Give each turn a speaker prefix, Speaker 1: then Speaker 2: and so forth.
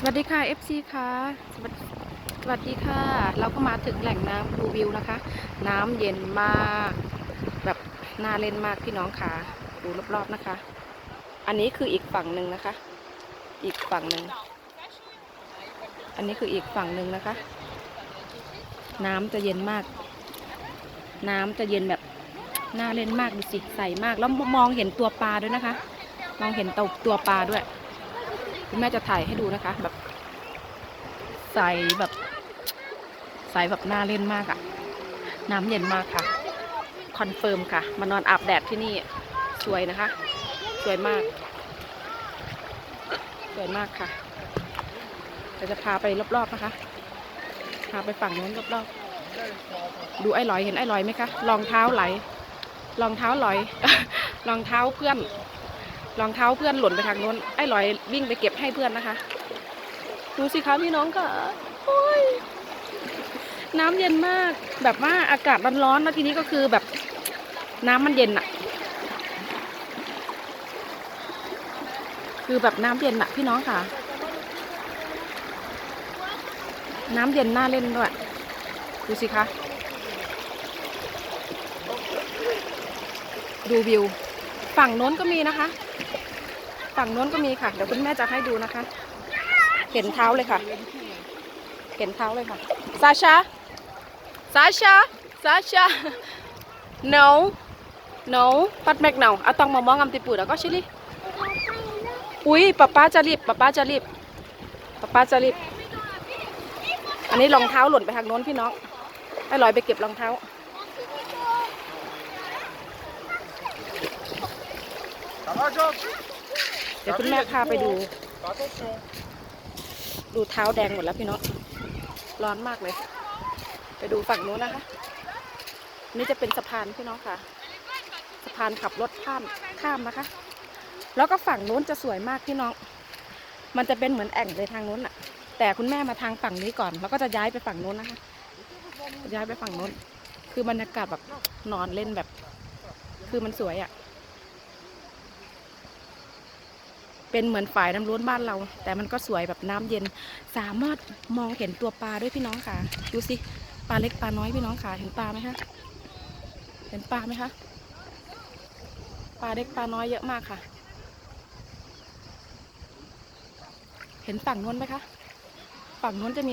Speaker 1: สวัสดีค่ะ FC ค่ะสวัสสวัสดีค่ะ เราก็มาถึงแหล่งน้ำดูวิวนะคะ น้ำเย็นมากแบบน่าเล่นมากพี่น้องค่ะ ดูรอบๆนะคะ อันนี้คืออีกฝั่งหนึ่งนะคะ อีกฝั่งหนึ่งอันนี้คืออีกฝั่งหนึ่งนะคะ น้ำจะเย็นมาก น้ำจะเย็นแบบน่าเล่นมากดูสิใสมากแล้วมองเห็นตัวปลาด้วยนะคะ มองเห็นตัวตัวปลาด้วย คุณแม่จะถ่ายให้ดูนะคะ แบบใสแบบใสแบบน่าเล่นมากอะน้ำเย็นมากค่ะ คอนเฟิร์มค่ะ มานอนอาบแดดที่นี่สวยนะคะ สวยมาก สวยมากค่ะเดี๋ยวจะพาไปรอบๆนะคะ พาไปฝั่งนู้นรอบๆ ดูไอ้ลอยเห็นไอ้ลอยไหมคะ รองเท้าไหล รองเท้าลอย รองเท้าเพื่อน รองเท้าเพื่อนหล่นไปทางโน้น ไอ้ลอยวิ่งไปเก็บให้เพื่อนนะคะ ดูสิคะพี่น้องค่ะโอ้ยน้ำเย็นมาก แบบว่าอากาศร้อนๆแล้วทีนี้ก็คือแบบน้ำมันเย็นอะคือแบบน้ำเย็นอะพี่น้องค่ะ น้ำเย็นน่าเล่นด้วย ดูสิคะ ดูวิว ฝั่งโน้นก็มีนะคะ ฝั่งโน้นก็มีค่ะ เดี๋ยวคุณแม่จะให้ดูนะคะ เห็นเท้าเลยค่ะ เห็นเท้าเลยค่ะซาชาซาชาซาชา no no ปัดแมกเนาเอาต้องมามองอำติปูดแล้วก็ชิลิอุ้ยป๊าป๊าจะรีบป๊าป๊าจะรีบป๊าป๊าจะรีบ อันนี้รองเท้าหล่นไปทางโน้นพี่น้องให้ลอยไปเก็บรองเท้า เดี๋ยวคุณแม่พาไปดู ดูเท้าแดงหมดแล้วพี่น้องร้อนมากเลย ไปดูฝั่งนู้นนะคะ นี่จะเป็นสะพานพี่น้องค่ะ สะพานขับรถข้ามข้ามนะคะ แล้วก็ฝั่งนู้นจะสวยมากพี่น้อง มันจะเป็นเหมือนแอ่งเลยทางนู้นอะแต่คุณแม่มาทางฝั่งนี้ก่อน แล้วก็จะย้ายไปฝั่งนู้นนะคะ ย้ายไปฝั่งนู้น คือบรรยากาศแบบนอนเล่นแบบ คือมันสวยอะ เป็นเหมือนฝายน้ำล้วนบ้านเรา แต่มันก็สวยแบบน้ำเย็น สามารถมองเห็นตัวปลาด้วยพี่น้องค่ะ ดูสิปลาเล็กปลาน้อยพี่น้องค่ะเห็นปลาไหมคะเห็นปลาไหมคะปลาเล็กปลาน้อยเยอะมากค่ะ เห็นฝั่งนู้นไหมคะ ฝั่งนู้นจะมี